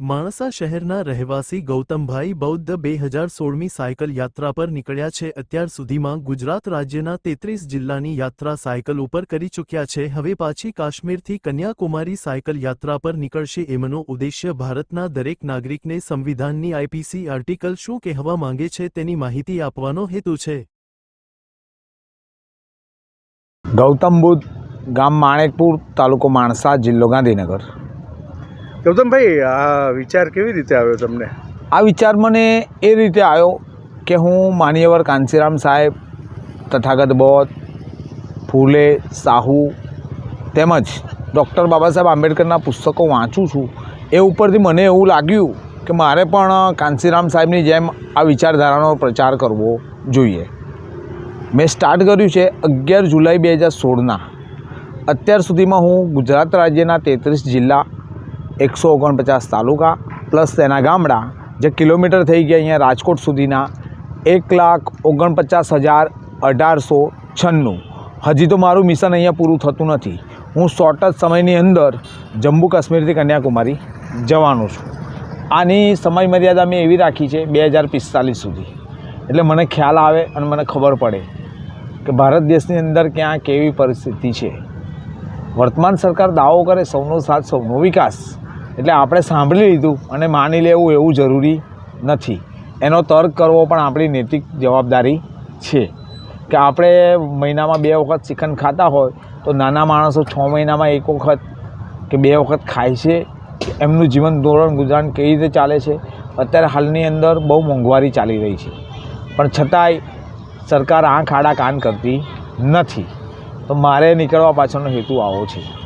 માણસા શહેરના રહેવાસી ગૌતમભાઈ બૌદ્ધ બે હજાર સોળમી સાયકલ યાત્રા પર નીકળ્યા છે. અત્યાર સુધીમાં ગુજરાત રાજ્યના તેત્રીસ જિલ્લાની યાત્રા સાયકલ ઉપર કરી ચૂક્યા છે. હવે પાછી કાશ્મીરથી કન્યાકુમારી સાયકલ યાત્રા પર નીકળશે એમનો ઉદ્દેશ્ય ભારતના દરેક નાગરિકને સંવિધાનની આઈપીસી આર્ટિકલ શું કહેવા માંગે છે તેની માહિતી આપવાનો હેતુ છે. ગૌતમ બુદ્ધ ગામ માણેકપુર તાલુકો માણસા, જિલ્લો ગાંધીનગર. ગૌતમભાઈ, આ વિચાર કેવી રીતે આવ્યો તમને? આ વિચાર મને એ રીતે આવ્યો કે હું માન્યવર કાંસીરામ સાહેબ, તથાગત બોધ ફૂલે, સાહુ તેમજ ડૉક્ટર બાબા સાહેબ આંબેડકરના પુસ્તકો વાંચું છું. એ ઉપરથી મને એવું લાગ્યું કે મારે પણ કાંસીરામ સાહેબની જેમ આ વિચારધારાનો પ્રચાર કરવો જોઈએ. મેં સ્ટાર્ટ કર્યું છે અગિયાર જુલાઈ બે હજાર સોળના. અત્યાર સુધીમાં હું ગુજરાત રાજ્યના તેત્રીસ જિલ્લા એકસો ઓગણપચાસ તાલુકા પ્લસ તેના ગામડા જે કિલોમીટર થઈ ગયા અહીંયા રાજકોટ સુધીના એક લાખ ઓગણપચાસ હજાર અઢારસો છન્નું. હજી તો મારું મિશન અહીંયા પૂરું થતું નથી. હું શોર્ટ જ સમયની અંદર જમ્મુ કાશ્મીરથી કન્યાકુમારી જવાનું છું. આની સમય મર્યાદા મેં એવી રાખી છે બે હજાર પિસ્તાલીસ સુધી. એટલે મને ખ્યાલ આવે અને મને ખબર પડે કે ભારત દેશની અંદર ક્યાં કેવી પરિસ્થિતિ છે. વર્તમાન સરકાર દાવો કરે સૌનો સાથ, સૌનો વિકાસ. એટલે આપણે સાંભળી લીધું અને માની લેવું એવું જરૂરી નથી. એનો તર્ક કરવો પણ આપણી નૈતિક જવાબદારી છે. કે આપણે મહિનામાં બે વખત ચિકન ખાતા હોય, તો નાના માણસો છ મહિનામાં એક વખત કે બે વખત ખાય છે. એમનું જીવન ધોરણ ગુજરાન કેવી રીતે ચાલે છે? અત્યારે હાલની અંદર બહુ મોંઘવારી ચાલી રહી છે. પણ છતાંય સરકાર આંખ આડા કાન કરતી નથી. તો મારે નીકળવા પાછળનો હેતુ આવો છે.